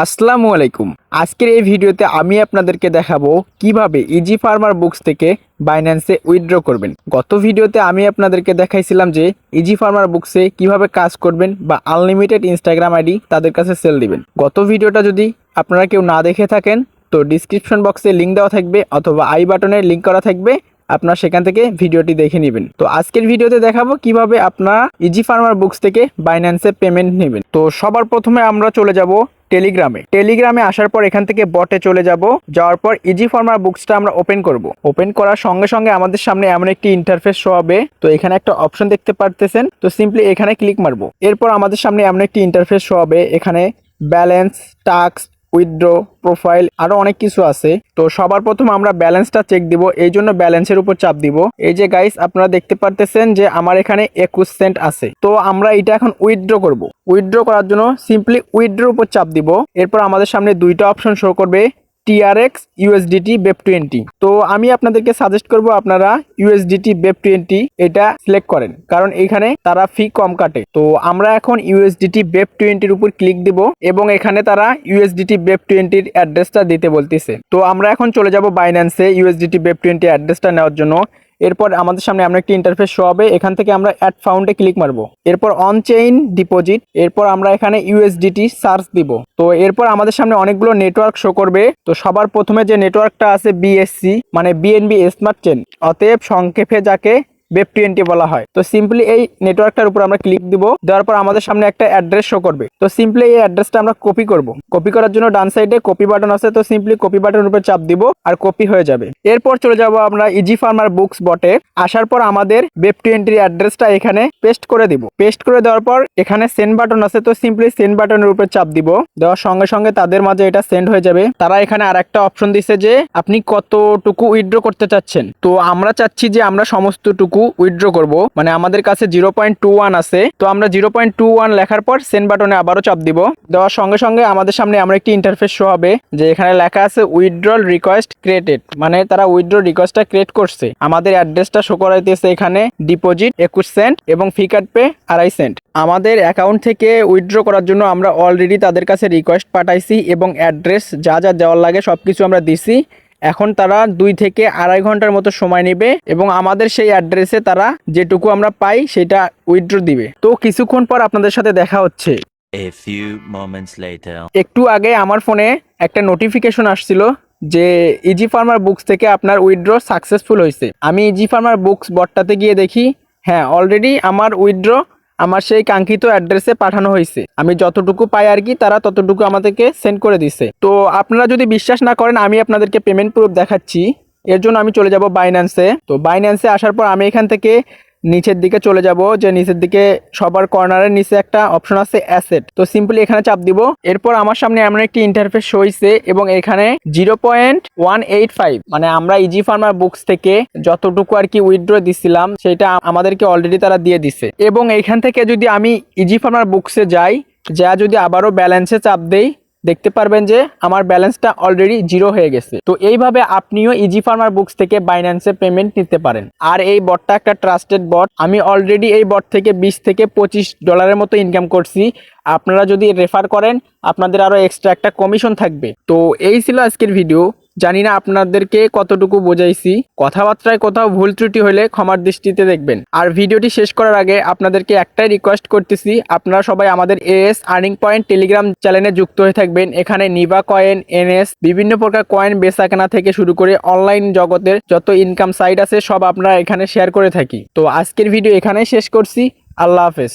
আসসালামু আলাইকুম। আজকের এই ভিডিওতে আমি আপনাদেরকে দেখাবো কীভাবে ইজি ফার্মার বুকস থেকে বাইন্যান্সে উইথড্র করবেন। গত ভিডিওতে আমি আপনাদেরকে দেখাইছিলাম যে ইজি ফার্মার বুকসে কীভাবে কাজ করবেন বা আনলিমিটেড ইনস্টাগ্রাম আইডি তাদের কাছে সেল দিবেন। গত ভিডিওটা যদি আপনারা কেউ না দেখে থাকেন, তো ডিসক্রিপশন বক্সে লিঙ্ক দেওয়া থাকবে অথবা আই বাটনে লিঙ্ক করা থাকবে, আপনার সেখান থেকে ভিডিওটি দেখে নেবেন। তো আজকের ভিডিওতে দেখাবো কীভাবে আপনারা ইজি ফার্মার বুকস থেকে বাইন্যান্সে পেমেন্ট নেবেন। তো সবার প্রথমে আমরা চলে যাব টেলিগ্রামে। টেলিগ্রামে আসার পর এখান থেকে বটে চলে যাব। যাওয়ার পর ইজি ফার্মার বুকসটা আমরা ওপেন করব। ওপেন করার সঙ্গে সঙ্গে আমাদের সামনে এমন একটি ইন্টারফেস শো হবে। তো এখানে একটা অপশন দেখতে পারতেছেন। তো সিম্পলি এখানে ক্লিক মারবো। এরপর আমাদের সামনে এমন একটি ইন্টারফেস শো হবে। এখানে ব্যালেন্স টাস্ক উইথড্র প্রোফাইল আরও অনেক কিছু আছে। তো সবার প্রথম আমরা ব্যালেন্সটা চেক দিব, এই জন্য ব্যালেন্সের উপর চাপ দিব। এই যে গাইস আপনারা দেখতে পারতেছেন যে আমার এখানে একুশ সেন্ট আছে। তো আমরা এটা এখন উইথড্র করব। উইথড্র করার জন্য সিম্পলি উইথড্র উপর চাপ দিব। এরপর আমাদের সামনে দুইটা অপশন শো করবে। টিআরএক্স ইউএসডিটি বেপ টোয়েন্টি তো আমি আপনাদেরকে সাজেস্ট করব আপনারা ইউএসডিটি বেপ টোয়েন্টি এটা সিলেক্ট করেন। কারণ এখানে তারা ফি কম কাটে। তো আমরা এখন ইউএসডিটি বেপ টোয়েন্টির উপর ক্লিক দিব এবং এখানে তারা ইউএসডিটি বেপ টোয়েন্টির অ্যাড্রেসটা দিতে বলতেছে। তো আমরা এখন চলে যাব বাইন্যান্সে ইউএসডিটি বেপ টোয়েন্টি অ্যাড্রেসটা নেওয়ার জন্য। এরপর আমাদের সামনে আমরা একটি ইন্টারফেস শো হবে। এখান থেকে আমরা অ্যাড ফাউন্ডে ক্লিক মারবো। এরপর অন চেইন ডিপোজিট এরপর আমরা এখানে ইউএসডিটি সার্চ দিব। তো এরপর আমাদের সামনে অনেকগুলো নেটওয়ার্ক শো করবে। তো সবার প্রথমে যে নেটওয়ার্কটা আছে বিএসসি মানে বিএনবি স্মার্ট চেন অতএব সংক্ষেপে যাকে বেব টোয়েন্টি বলা হয়। তো সিম্পলি এই নেটওয়ার্কটার উপর আমরা ক্লিক দিব, দেওয়ার পর আমাদের সামনে একটা অ্যাড্রেস শো করবে। তো সিম্পলি এই অ্যাড্রেসটা আমরা কপি করব। কপি করার জন্য ডান সাইডে কপি বাটন আছে, তো সিম্পলি কপি বাটনের উপর চাপ দিব আর কপি হয়ে যাবে। এরপর চলে যাব আমরা ইজি ফার্মার বুকস বটে আসার পর আমাদের বেব টোয়েন্টির অ্যাড্রেসটা এখানে পেস্ট করে দিব। পেস্ট করে দেওয়ার পর এখানে সেন্ড বাটন আছে, তো সিম্পলি সেন্ড বাটনের উপর চাপ দিব। দেওয়ার সঙ্গে সঙ্গে তাদের মাঝে এটা সেন্ড হয়ে যাবে। তারা এখানে আর একটা অপশন দিছে যে আপনি কতটুকু উইথড্র করতে চাচ্ছেন। তো আমরা চাচ্ছি যে আমরা সমস্তটুকু উইথড্র করব। মানে আমাদের কাছে জিরো পয়েন্ট টু ওয়ান আছে। তো আমরা জিরো পয়েন্ট টু ওয়ান লেখার পর সেন্ড বাটনে আবারও চাপ দিব। দেওয়ার সঙ্গে সঙ্গে আমাদের সামনে আমরা একটি ইন্টারফেস শো হবে, যে এখানে লেখা আছে উইথড্রল রিকোয়েস্ট ক্রিয়েটেড মানে তারা উইথড্র রিকোয়েস্টটা ক্রিয়েট করছে। আমাদের অ্যাড্রেসটা শো করাইতেছে এখানে ডিপোজিট একুশ সেন্ট এবং ফি পে আড়াই সেন্ট আমাদের অ্যাকাউন্ট থেকে উইথড্র করার জন্য আমরা অলরেডি তাদের কাছে রিকোয়েস্ট পাঠাইছি এবং অ্যাড্রেস যা যা দেওয়ার লাগে সব কিছু আমরা দিছি। এখন তারা দুই থেকে আড়াই ঘণ্টার মতো সময় নেবে এবং আমাদের সেই অ্যাড্রেসে তারা যেটুকু আমরা পাই সেটা উইথড্র দিবে। তো কিছুক্ষণ পর আপনাদের সাথে দেখা হচ্ছে। A few moments later. একটু আগে আমার ফোনে একটা নোটিফিকেশন আসছিল যে ইজি ফার্মার বুকস থেকে আপনার উইথড্র সাকসেসফুল হয়েছে। আমি ইজি ফার্মার বুকস বটটাতে গিয়ে দেখি হ্যাঁ অলরেডি আমার উইথড্র আমার সেই কাঙ্ক্ষিত অ্যাড্রেসে পাঠানো হয়েছে। আমি যতটুকু পাই আর কি, তারা ততটুকু আমাদেরকে সেন্ড করে দিছে। তো আপনারা যদি বিশ্বাস না করেন, আমি আপনাদেরকে পেমেন্ট প্রুফ দেখাচ্ছি। এর জন্য আমি চলে যাব বাইন্যান্সে তো বাইন্যান্সে আসার পর আমি এখান থেকে নিচের দিকে চলে যাব, যে নিচের দিকে সবার কর্নারের নিচে একটা অপশন আছে অ্যাসেট তো সিম্পলি এখানে চাপ দিব। এরপর আমার সামনে এমন একটি ইন্টারফেস হয়েছে এবং এখানে zero point one eight five মানে আমরা ইজি ফার্মার বুকস থেকে যতটুকু আর কি উইথড্র দিছিলাম, সেটা আমাদেরকে অলরেডি তারা দিয়ে দিছে। এবং এইখান থেকে যদি আমি ইজি ফার্মার বুকসে যাই, যা যদি আবারও ব্যালেন্সে চাপ দেই দেখতে পারবেন যে আমার ব্যালেন্সটা অলরেডি জিরো হয়ে গেছে। তো এইভাবে আপনিও ইজি ফার্মার বুকস থেকে বাইন্যান্সে পেমেন্ট নিতে পারেন। আর এই বটটা একটা ট্রাস্টেড বট আমি অলরেডি এই বট থেকে বিশ থেকে পঁচিশ ডলারের মতো ইনকাম করছি। আপনারা যদি রেফার করেন, আপনাদের আরও এক্সট্রা একটা কমিশন থাকবে। তো এই ছিল আজকের ভিডিও জানি না আপনাদেরকে কতটুকু বোঝাইছি। কথাবার্তায় কোথাও ভুল ত্রুটি হলে ক্ষমার দৃষ্টিতে দেখবেন। আর ভিডিওটি শেষ করার আগে আপনাদেরকে একটাই রিকোয়েস্ট করতেছি, আপনারা সবাই আমাদের এএস আর্নিং পয়েন্ট টেলিগ্রাম চ্যানেলে যুক্ত হয়ে থাকবেন। এখানে নিভা কয়েন এনএস বিভিন্ন প্রকার কয়েন বেচা কেনা থেকে শুরু করে অনলাইন জগতের যত ইনকাম সাইট আছে, সব আপনারা এখানে শেয়ার করে থাকি। তো আজকের ভিডিও এখানেই শেষ করছি। আল্লাহ হাফেজ।